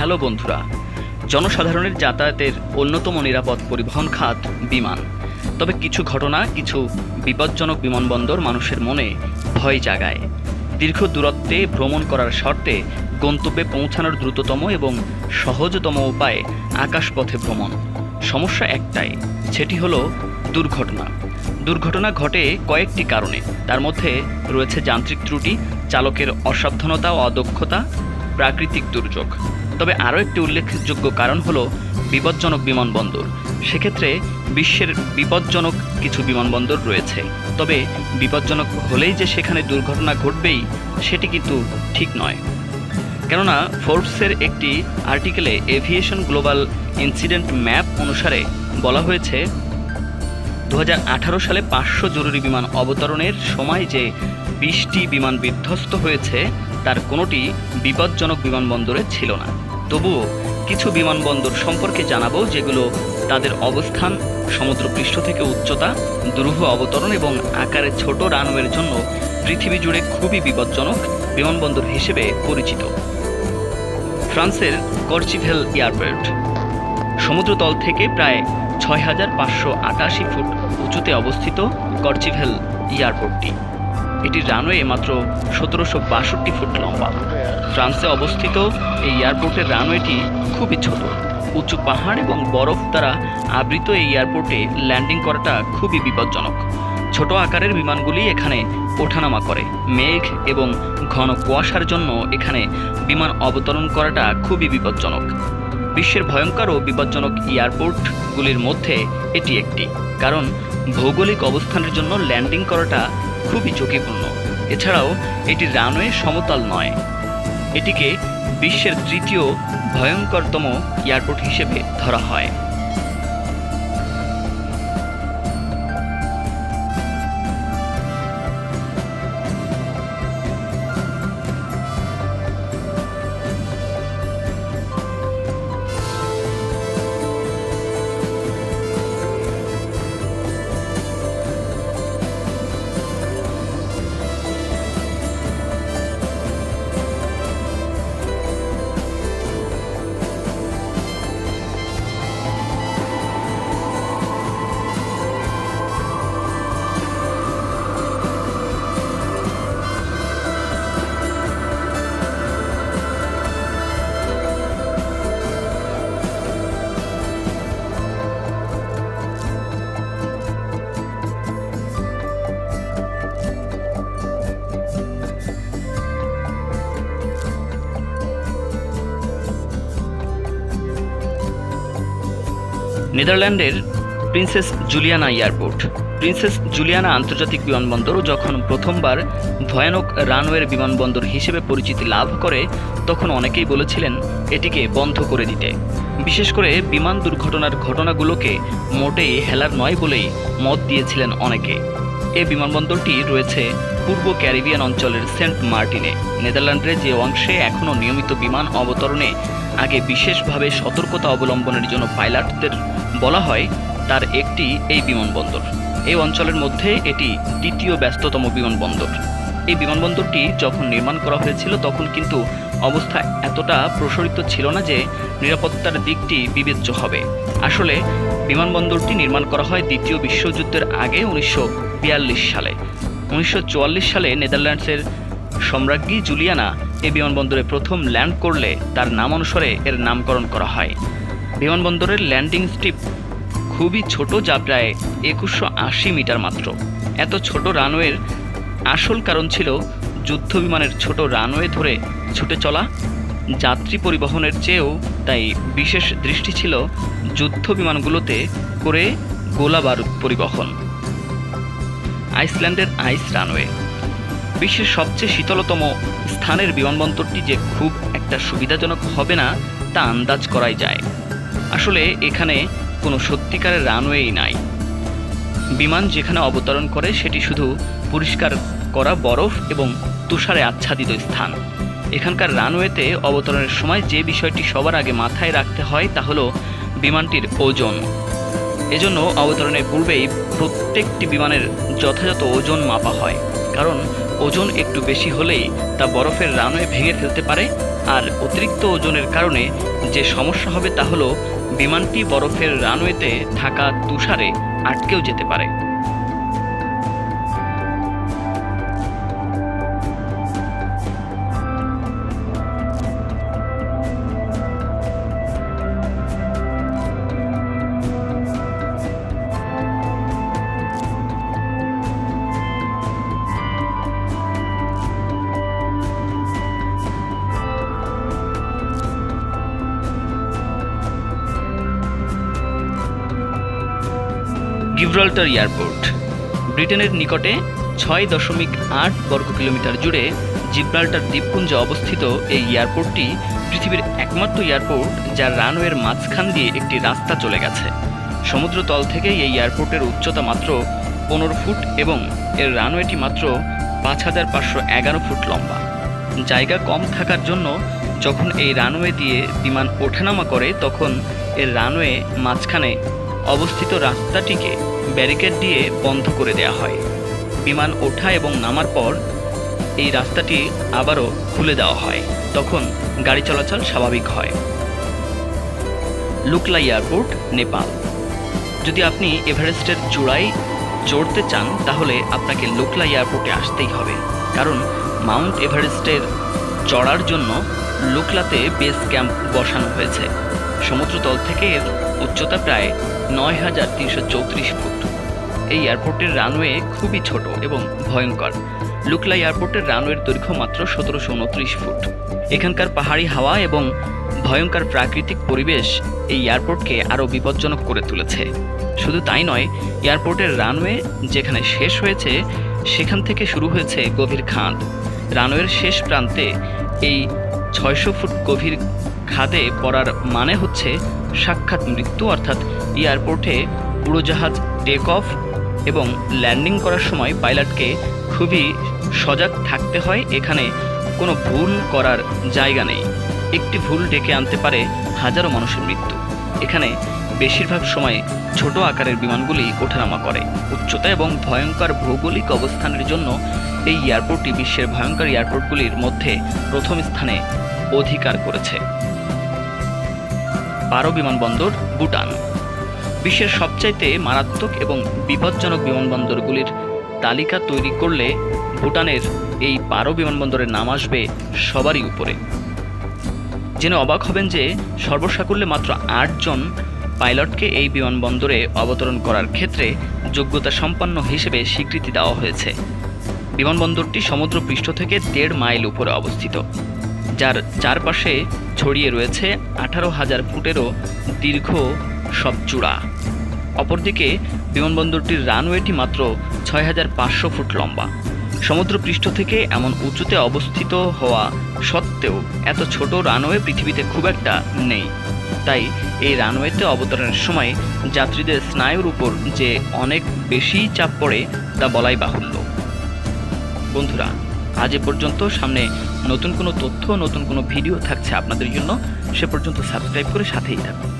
Hello বন্ধুরা, জনসাধারণের যাতায়াতের অন্যতম নিরাপদ পরিবহন খাত বিমান। তবে কিছু ঘটনা, কিছু বিপজ্জনক বিমানবন্দর মানুষের মনে ভয় জাগায়। দীর্ঘ দূরত্বে ভ্রমণ করার শর্তে গন্তব্যে পৌঁছানোর দ্রুততম এবং সহজতম উপায় আকাশপথে ভ্রমণ। সমস্যা একটাই, সেটি হলো দুর্ঘটনা। দুর্ঘটনা ঘটে কয়েকটি কারণে। তার মধ্যে রয়েছে যান্ত্রিক ত্রুটি, চালকের অসাবধানতা ও অদক্ষতা, প্রাকৃতিক দুর্যোগ। তবে আরও একটি উল্লেখযোগ্য কারণ হলো বিপজ্জনক বিমানবন্দর। সেক্ষেত্রে বিশ্বের বিপজ্জনক কিছু বিমানবন্দর রয়েছে। তবে বিপজ্জনক হলেই যে সেখানে দুর্ঘটনা ঘটবেই, সেটি কিন্তু ঠিক নয়। কেননা ফোর্বসের একটি আর্টিকেলে এভিয়েশন গ্লোবাল ইনসিডেন্ট ম্যাপ অনুসারে বলা হয়েছে, দু হাজার আঠারো সালে পাঁচশো জরুরি বিমান অবতরণের সময় যে বিশটি বিমান বিধ্বস্ত হয়েছে, তার কোনোটি বিপজ্জনক বিমানবন্দরে ছিল না। তবুও কিছু বিমানবন্দর সম্পর্কে জানাব যেগুলো তাদের অবস্থান, সমুদ্রপৃষ্ঠ থেকে উচ্চতা, দুরূহ অবতরণ এবং আকারে ছোট রানওয়ের জন্য পৃথিবী জুড়ে খুবই বিপজ্জনক বিমানবন্দর হিসেবে পরিচিত। ফ্রান্সের কর্চিভেল এয়ারপোর্ট। সমুদ্রতল থেকে প্রায় ছয় হাজার পাঁচশো আটাশি ফুট উঁচুতে অবস্থিত কর্চিভেল এয়ারপোর্টটি। এটির রানওয়ে মাত্র সতেরোশো বাষট্টি ফুট লম্বা। ফ্রান্সে অবস্থিত এই এয়ারপোর্টের রানওয়েটি খুবই ছোট। উঁচু পাহাড় এবং বরফ দ্বারা আবৃত এই এয়ারপোর্টে ল্যান্ডিং করাটা খুবই বিপজ্জনক। ছোট আকারের বিমানগুলি এখানে ওঠানামা করে। মেঘ এবং ঘন কুয়াশার জন্য এখানে বিমান অবতরণ করাটা খুবই বিপজ্জনক। বিশ্বের ভয়ঙ্কর ও বিপজ্জনক এয়ারপোর্টগুলির মধ্যে এটি একটি। কারণ ভৌগোলিক অবস্থানের জন্য ল্যান্ডিং করাটা খুবই ঝুঁকিপূর্ণ। এছাড়াও, এটি রানওয়ে সমতল নয়। এটিকে বিশ্বের তৃতীয় ভয়ঙ্করতম এয়ারপোর্ট হিসেবে ধরা হয়। নেদারল্যান্ডের princess Juliana airport. Princess Juliana আন্তর্জাতিক বিমানবন্দর যখন প্রথমবার ভয়ানক রানওয়ের বিমানবন্দর হিসেবে পরিচিতি লাভ করে, তখন অনেকেই বলেছিলেন এটিকে বন্ধ করে দিতে। বিশেষ করে বিমান দুর্ঘটনার ঘটনাগুলোকে মোটেই হেলার নয় বলেই মত দিয়েছিলেন অনেকে। এই বিমানবন্দরটি রয়েছে পূর্ব ক্যারিবিয়ান অঞ্চলের সেন্ট মার্টিনে। নেদারল্যান্ডের যে অংশে এখনও নিয়মিত বিমান অবতরণে আগে বিশেষভাবে সতর্কতা অবলম্বনের জন্য পাইলটদের বলা হয়, তার একটি এই বিমানবন্দর। এই অঞ্চলের মধ্যে এটি দ্বিতীয় ব্যস্ততম বিমানবন্দর। এই বিমানবন্দরটি যখন নির্মাণ করা হয়েছিল তখন কিন্তু অবস্থা এতটা প্রসারিত ছিল না যে নিরাপত্তার দিকটি বিবেচ্য হবে। আসলে বিমানবন্দরটি নির্মাণ করা হয় দ্বিতীয় বিশ্বযুদ্ধের আগে উনিশশো বিয়াল্লিশ সালে। উনিশশো চুয়াল্লিশ সালে নেদারল্যান্ডসের সম্রাজ্ঞী জুলিয়ানা এই বিমানবন্দরে প্রথম ল্যান্ড করলে তার নাম অনুসারে এর নামকরণ করা হয়। বিমানবন্দরের ল্যান্ডিং স্ট্রিপ খুবই ছোট যা প্রায় একুশশো আশি মিটার মাত্র। এত ছোট রানওয়ের আসল কারণ ছিল যুদ্ধ বিমানের ছোট রানওয়ে ধরে ছুটে চলা যাত্রী পরিবহনের চেয়েও তাই বিশেষ দৃষ্টি ছিল যুদ্ধ বিমানগুলোতে করে গোলা বারুদ পরিবহন। আইসল্যান্ডের আইস রানওয়ে। বিশ্বের সবচেয়ে শীতলতম স্থানের বিমানবন্দরটি যে খুব একটা সুবিধাজনক হবে না, তা আন্দাজ করাই যায়। আসলে এখানে কোনো সত্যিকারের রানওয়েই নাই। বিমান যেখানে অবতরণ করে সেটি শুধু পরিষ্কার করা বরফ এবং তুষারে আচ্ছাদিত স্থান। এখানকার রানওয়েতে অবতরণের সময় যে বিষয়টি সবার আগে মাথায় রাখতে হয় তা হলো বিমানটির ওজন। এজন্য অবতরণের পূর্বেই প্রত্যেকটি বিমানের যথাযথ ওজন মাপা হয়, কারণ ওজন একটু বেশি হলেই তা বরফের রানওয়ে ভেঙে ফেলতে পারে, আর অতিরিক্ত ওজনের কারণে যে সমস্যা হবে তা হলো বিমানটি বরফের রানওয়েতে থাকা তুষারে আটকেও যেতে পারে। Gibraltar airport. ব্রিটেনের নিকটে ছয় দশমিক আট বর্গ কিলোমিটার জুড়ে জিব্রাল্টার দ্বীপপুঞ্জে অবস্থিত এই এয়ারপোর্টটি পৃথিবীর একমাত্র এয়ারপোর্ট যার রানওয়ের মাঝখান দিয়ে একটি রাস্তা চলে গেছে। সমুদ্রতল থেকে এই এয়ারপোর্টের উচ্চতা মাত্র পনেরো ফুট এবং এর রানওয়েটি মাত্র পাঁচ হাজার পাঁচশো এগারো ফুট লম্বা। জায়গা কম থাকার জন্য যখন এই রানওয়ে দিয়ে বিমান ওঠানামা করে, তখন এর রানওয়ে মাঝখানে অবস্থিত রাস্তাটিকে ব্যারিকেড দিয়ে বন্ধ করে দেওয়া হয়। বিমান ওঠা এবং নামার পর এই রাস্তাটি আবারও খুলে দেওয়া হয়। তখন গাড়ি চলাচল স্বাভাবিক হয়। লুকলা এয়ারপোর্ট, নেপাল। যদি আপনি এভারেস্টের চূড়ায় চড়তে চান, তাহলে আপনাকে লুকলা এয়ারপোর্টে আসতেই হবে। কারণ মাউন্ট এভারেস্টের চড়ার জন্য লুকলাতে বেস ক্যাম্প বসানো হয়েছে। সমুদ্রতল থেকে এর উচ্চতা প্রায় নয় হাজার তিনশো চৌত্রিশ ফুট। এই এয়ারপোর্টের রানওয়ে খুবই ছোট এবং ভয়ঙ্কর। লুকলা এয়ারপোর্টের রানওয়ের দৈর্ঘ্য মাত্র সতেরোশো উনত্রিশ ফুট। এখানকার পাহাড়ি হাওয়া এবং ভয়ঙ্কর প্রাকৃতিক পরিবেশ এই এয়ারপোর্টকে আরও বিপজ্জনক করে তুলেছে। শুধু তাই নয়, এয়ারপোর্টের রানওয়ে যেখানে শেষ হয়েছে, সেখান থেকে শুরু হয়েছে গভীর খাদ রানওয়ের শেষ প্রান্তে এই ছয়শো ফুট গভীর খাদে পড়ার মানে হচ্ছে সাক্ষাৎ মৃত্যু, অর্থাৎ এয়ারপোর্টে উড়োজাহাজ টেক অফ এবং ল্যান্ডিং করার সময় পাইলটকে খুবই সজাগ থাকতে হয়। এখানে কোনো ভুল করার জায়গা নেই। একটি ভুল ডেকে আনতে পারে হাজারো মানুষের মৃত্যু। এখানে বেশিরভাগ সময়ে ছোট আকারের বিমানগুলি ওঠানামা করে। উচ্চতা এবং ভয়ঙ্কর ভৌগোলিক অবস্থানের জন্য এই এয়ারপোর্টটি বিশ্বের ভয়ঙ্কর এয়ারপোর্টগুলির মধ্যে প্রথম স্থানে অধিকার করেছে। পারো বিমানবন্দর ভুটান। বিশ্বের সবচাইতে মারাত্মক এবং বিপজ্জনক বিমানবন্দরগুলির তালিকা তৈরি করলে ভুটানের এই পারো বিমানবন্দরের নাম আসবে সবারই উপরে। জেনে অবাক হবেন যে সর্বসাকুল্যে মাত্র আটজন পাইলটকে এই বিমানবন্দরে অবতরণ করার ক্ষেত্রে যোগ্যতা সম্পন্ন হিসেবে স্বীকৃতি দেওয়া হয়েছে। বিমানবন্দরটি সমুদ্র পৃষ্ঠ থেকে দেড় মাইল উপরে অবস্থিত। যার চারপাশে ছড়িয়ে রয়েছে আঠারো হাজার ফুটেরও দীর্ঘ সব চূড়া। অপরদিকে বিমানবন্দরটির রানওয়েটি মাত্র ছয় হাজার পাঁচশো ফুট লম্বা। সমুদ্রপৃষ্ঠ থেকে এমন উঁচুতে অবস্থিত হওয়া সত্ত্বেও এত ছোট রানওয়ে পৃথিবীতে খুব একটা নেই। তাই এই রানওয়েতে অবতরণের সময় যাত্রীদের স্নায়ুর উপর যে অনেক বেশি চাপ পড়ে তা বলাই বাহুল্য। বন্ধুরা আজ এ পর্যন্ত সামনে নতুন কোনো তথ্য, নতুন কোনো ভিডিও থাকছে আপনাদের জন্য, সে পর্যন্ত সাবস্ক্রাইব করে সাথেই থাকুন।